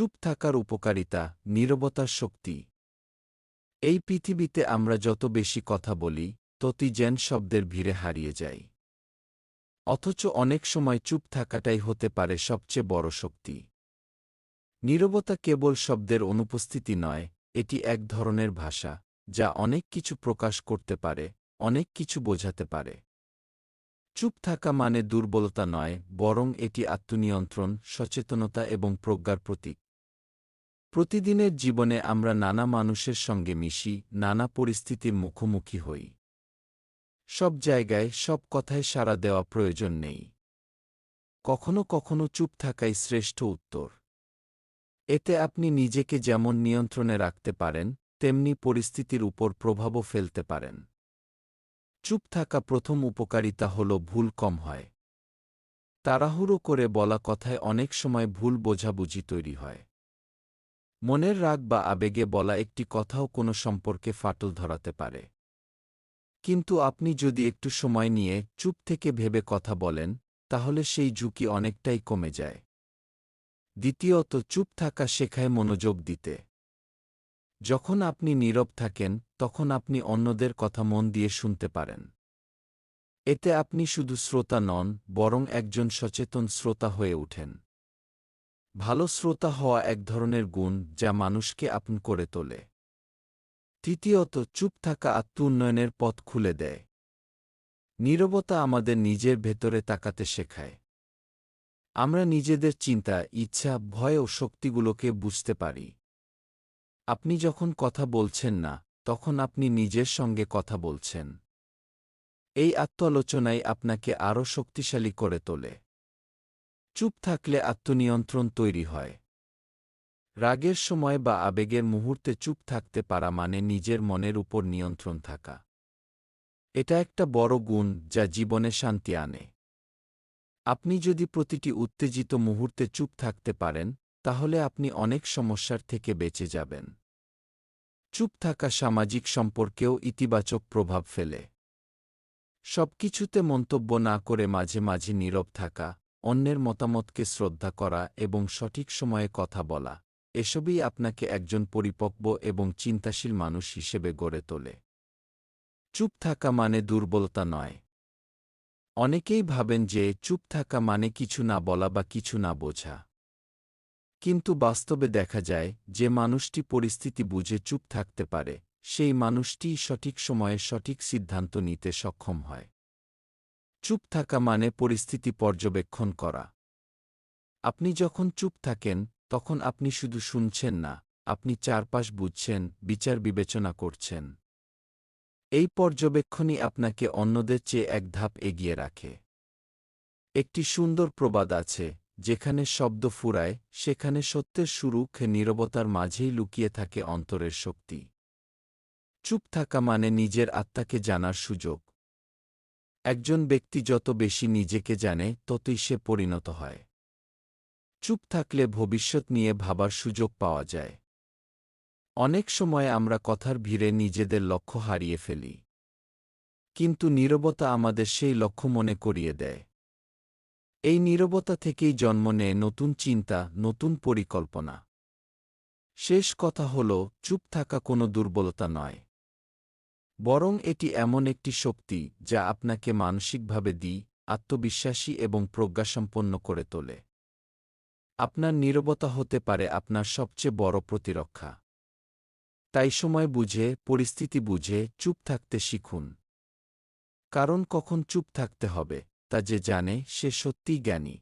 চুপ থাকার উপকারিতা, নীরবতার শক্তি। এই পৃথিবীতে আমরা যত বেশি কথা বলি, ততই যেন শব্দের ভিড়ে হারিয়ে যাই। অথচ অনেক সময় চুপ থাকাটাই হতে পারে সবচেয়ে বড় শক্তি। নীরবতা কেবল শব্দের অনুপস্থিতি নয়, এটি এক ধরনের ভাষা, যা অনেক কিছু প্রকাশ করতে পারে, অনেক কিছু বোঝাতে পারে। চুপ থাকা মানে দুর্বলতা নয়, বরং এটি আত্মনিয়ন্ত্রণ, সচেতনতা এবং প্রজ্ঞার প্রতীক। প্রতিদিনের জীবনে আমরা নানা মানুষের সঙ্গে মিশি, নানা পরিস্থিতির মুখোমুখি হই। সব জায়গায় সব কথায় সাড়া দেওয়া প্রয়োজন নেই। কখনো কখনো চুপ থাকাই শ্রেষ্ঠ উত্তর। এতে আপনি নিজেকে যেমন নিয়ন্ত্রণে রাখতে পারেন, তেমনি পরিস্থিতির উপর প্রভাবও ফেলতে পারেন। চুপ থাকা প্রথম উপকারিতা হল ভুল কম হয়। তাড়াহুড়ো করে বলা কথায় অনেক সময় ভুল বোঝাবুঝি তৈরি হয়। মনের রাগ বা আবেগে বলা একটি কথাও কোনো সম্পর্কে ফাটল ধরাতে পারে। কিন্তু আপনি যদি একটু সময় নিয়ে চুপ থেকে ভেবে কথা বলেন, তাহলে সেই ঝুঁকি অনেকটাই কমে যায়। দ্বিতীয়ত, চুপ থাকা শেখায় মনোযোগ দিতে। যখন আপনি নীরব থাকেন, তখন আপনি অন্যদের কথা মন দিয়ে শুনতে পারেন। এতে আপনি শুধু শ্রোতা নন, বরং একজন সচেতন শ্রোতা হয়ে ওঠেন। ভালো শ্রোতা হওয়া এক ধরনের গুণ যা মানুষকে আপন করে তোলে। তৃতীয়ত, চুপ থাকা আত্ম উন্নয়নের পথ খুলে দেয়। নীরবতা আমাদের নিজের ভেতরে তাকাতে শেখায়। আমরা নিজেদের চিন্তা, ইচ্ছা, ভয় ও শক্তিগুলোকে বুঝতে পারি। আপনি যখন কথা বলছেন না, তখন আপনি নিজের সঙ্গে কথা বলছেন। এই আত্মালোচনাই আপনাকে আরও শক্তিশালী করে তোলে। চুপ থাকলে আত্মনিয়ন্ত্রণ তৈরি হয়। রাগের সময় বা আবেগের মুহূর্তে চুপ থাকতে পারা মানে নিজের মনের উপর নিয়ন্ত্রণ থাকা। এটা একটা বড় গুণ যা জীবনে শান্তি আনে। আপনি যদি প্রতিটি উত্তেজিত মুহূর্তে চুপ থাকতে পারেন, তাহলে আপনি অনেক সমস্যার থেকে বেঁচে যাবেন। চুপ থাকা সামাজিক সম্পর্কেও ইতিবাচক প্রভাব ফেলে। সবকিছুতে মন্তব্য না করে মাঝে মাঝে নীরব থাকা অন্যের মতামতকে শ্রদ্ধা করা এবং সঠিক সময়ে কথা বলা। এসবই আপনাকে একজন পরিপক্ব এবং চিন্তাশীল মানুষ হিসেবে গড়ে তোলে। চুপ থাকা মানে দুর্বলতা নয়। অনেকেই ভাবেন যে চুপ থাকা মানে কিছু না বলা বা কিছু না বোঝা। কিন্তু বাস্তবে দেখা যায়, যে মানুষটি পরিস্থিতি বুঝে চুপ থাকতে পারে, সেই মানুষটিই সঠিক সময়ে সঠিক সিদ্ধান্ত নিতে সক্ষম হয়। চুপ থাকা মানে পরিস্থিতি পর্যবেক্ষণ করা। আপনি যখন চুপ থাকেন, তখন আপনি শুধু শুনছেন না, আপনি চারপাশ বুঝছেন, বিচার বিবেচনা করছেন। এই পর্যবেক্ষণই আপনাকে অন্যদের চেয়ে এক ধাপ এগিয়ে রাখে। একটি সুন্দর প্রবাদ আছে, যেখানে শব্দ ফুরায়, সেখানে সত্যের শুরু নীরবতার মাঝেই লুকিয়ে থাকে অন্তরের শক্তি। চুপ থাকা মানে নিজের আত্মাকে জানার সুযোগ। একজন ব্যক্তি যত বেশি নিজেকে জানে, ততই সে পরিণত হয়। চুপ থাকলে ভবিষ্যৎ নিয়ে ভাবার সুযোগ পাওয়া যায়। অনেক সময় আমরা কথার ভিড়ে নিজেদের লক্ষ্য হারিয়ে ফেলি। কিন্তু নীরবতা আমাদের সেই লক্ষ্য মনে করিয়ে দেয়। এই নীরবতা থেকেই জন্ম নেয় নতুন চিন্তা, নতুন পরিকল্পনা। শেষ কথা হল, চুপ থাকা কোনো দুর্বলতা নয়। বরং এটি এমন একটি শক্তি যা আপনাকে মানসিকভাবে দিই, আত্মবিশ্বাসী এবং প্রজ্ঞাসম্পন্ন করে তোলে। আপনার নীরবতা হতে পারে আপনার সবচেয়ে বড় প্রতিরক্ষা। তাই সময় বুঝে, পরিস্থিতি বুঝে, চুপ থাকতে শিখুন। কারণ কখন চুপ থাকতে হবে, তা যে জানে, সে সত্যিই জ্ঞানী।